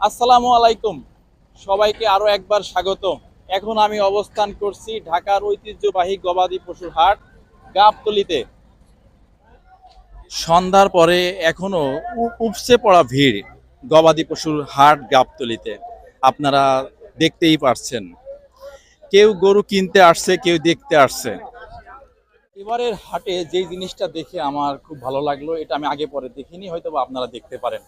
আসসালামু আলাইকুম। সবাইকে আরও একবার স্বাগত এখন আমি অবস্থান করছি ঢাকার ঐতিহ্যবাহী গবাদি পশুর হাট, গাবতলিতে। সন্ধ্যার পরে এখনও উ- উপচে পড়া ভিড় গবাদি পশুর হাট, গাবতলিতে। আপনারা দেখতেই পারছেন। কেউ গরু কিনতে আসছে, কেউ দেখতে আসছে। এবারের হাটে যেই জিনিসটা দেখে আমার খুব ভালো লাগল, এটা আমি আগে পরে দেখিনি হয়তো আপনারা দেখতে পারেন।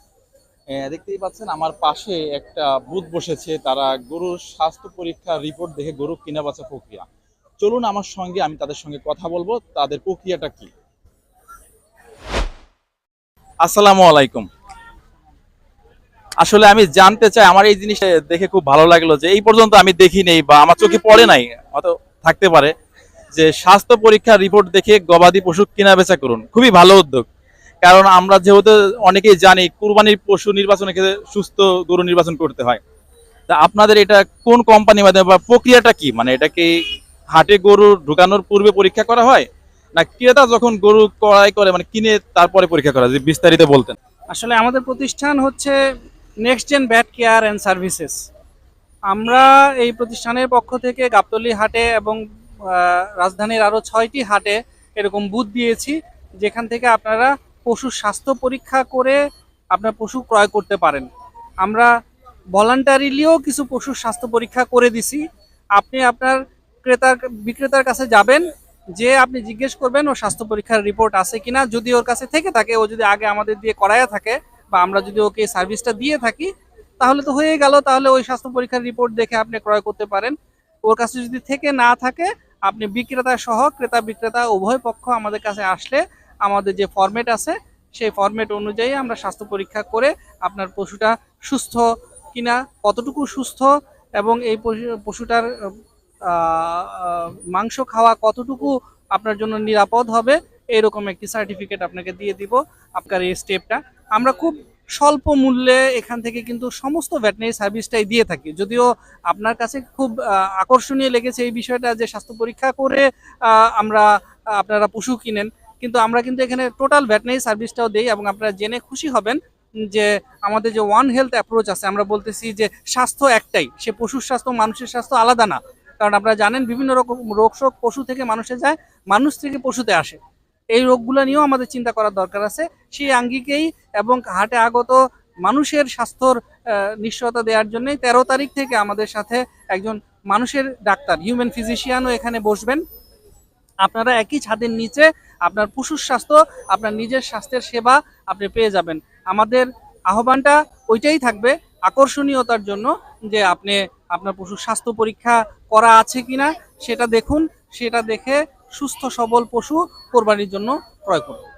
দেখতেই পাচ্ছেন, আমার পাশে একটা বুথ বসেছে, তারা গরুর স্বাস্থ্য পরীক্ষা রিপোর্ট দেখে গরু কিনা বাঁচা প্রক্রিয়া। চলুন আমার সঙ্গে, আমি তাদের সঙ্গে কথা বলব, তাদের প্রক্রিয়াটা কি? আসসালামু আলাইকুম। আসলে আমি জানতে চাই, আমার এই জিনিস দেখে খুব ভালো লাগল যে এই পর্যন্ত আমি দেখি নেই বা আমার চোখে পড়ে নাই, হয়তো থাকতে পারে, যে স্বাস্থ্য পরীক্ষা রিপোর্ট দেখে গবাদি পশু কেনা বেচা করুন। খুবই ভালো উদ্যোগ। কারণ আমরা যেহেতু অনেকেই জানি কুরবানির পশু নির্বাচনের ক্ষেত্রে সুস্থ গরু নির্বাচন করতে হয়। তা আপনাদের এটা কোন কোম্পানির মাধ্যমে বা প্রক্রিয়াটা কি? মানে এটা কি হাটে গরু ঢুকানোর পূর্বে পরীক্ষা করা হয়? না ক্রেতা যখন গরু ক্রয় করে মানে কিনে তারপরে পরীক্ষা করা যে বিস্তারিত বলতেন। আসলে আমাদের প্রতিষ্ঠান হচ্ছে next gen bat care and services আমরা এই প্রতিষ্ঠানের পক্ষ থেকে গাবতলী হাটে এবং রাজধানীর আরও ছয়টি হাটে এরকম বুথ দিয়েছি, যেখান থেকে আপনারা পশুর স্বাস্থ্য পরীক্ষা করে আপনার পশু ক্রয় করতে পারেন। আমরা ভলান্টারিলিও কিছু পশুর স্বাস্থ্য পরীক্ষা করে দিছি। আপনি আপনার ক্রেতার, বিক্রেতার কাছে যাবেন, যে আপনি জিজ্ঞেস করবেন ও স্বাস্থ্য পরীক্ষার রিপোর্ট আছে কিনা? যদি ওর কাছে থেকে থাকে, ও যদি আগে আমাদের দিয়ে করায়া থাকে, বা আমরা যদি ওকে সার্ভিসটা দিয়ে থাকি, তাহলে তো হয়ে গেল। তাহলে ওই স্বাস্থ্য পরীক্ষার রিপোর্ট দেখে আপনি ক্রয় করতে পারেন। ওর কাছে যদি থেকে না থাকে, আপনি বিক্রেতা সহ ক্রেতা বিক্রেতা উভয় পক্ষ আমাদের কাছে আসলে আমাদের যে ফরম্যাট আছে, সেই ফরম্যাট অনুযায়ী আমরা স্বাস্থ্য পরীক্ষা করে আপনার পশুটা সুস্থ কিনা, কতটুকু সুস্থ এবং এই পশু- পশুটার মাংস খাওয়া কতটুকু আপনার জন্য নিরাপদ হবে এরকম একটি সার্টিফিকেট আপনাকে দিয়ে দিব আপনার এই স্টেপটা আমরা খুব স্বল্প মূল্যে এখান থেকে কিন্তু সমস্ত ভেটেনারি সার্ভিসটাই দিয়ে থাকি। যদিও আপনার কাছে খুব আকর্ষণীয় লেগেছে এই বিষয়টা যে স্বাস্থ্য পরীক্ষা করে আমরা, আপনারা পশু কিনেন। কিন্তু আমরা কিন্তু এখানে টোটাল ভেটেনারি সার্ভিসটাও দেই এবং আপনারা জেনে খুশি হবেন যে আমাদের যে ওয়ান হেলথ অ্যাপ্রোচ আছে, আমরা বলতেছি যে স্বাস্থ্য একটাই, সে পশুর স্বাস্থ্য মানুষের স্বাস্থ্য আলাদা না। কারণ আপনারা জানেন বিভিন্ন রকম রোগ শোক পশু থেকে মানুষে যায়, মানুষ থেকে পশুতে আসে। এই রোগগুলো নিয়েও আমাদের চিন্তা করার দরকার আছে। সেই আঙ্গিকেই এবং হাটে আগত মানুষের স্বাস্থ্যর নিশ্চয়তা দেওয়ার জন্যই তেরো তারিখ থেকে আমাদের সাথে একজন মানুষের ডাক্তার হিউম্যান ফিজিশিয়ানও এখানে বসবেন। আপনারা একই ছাদের নিচে আপনার পশুর স্বাস্থ্য, আপনার নিজের স্বাস্থ্যের সেবা আপনি পেয়ে যাবেন। আমাদের আহ্বানটা ওইটাই থাকবে আকর্ষণীয়তার জন্য যে আপনি আপনার পশুর স্বাস্থ্য পরীক্ষা করা আছে কিনা সেটা দেখুন, সেটা দেখে সুস্থ, সবল পশু কোরবানির জন্য ক্রয় করুন।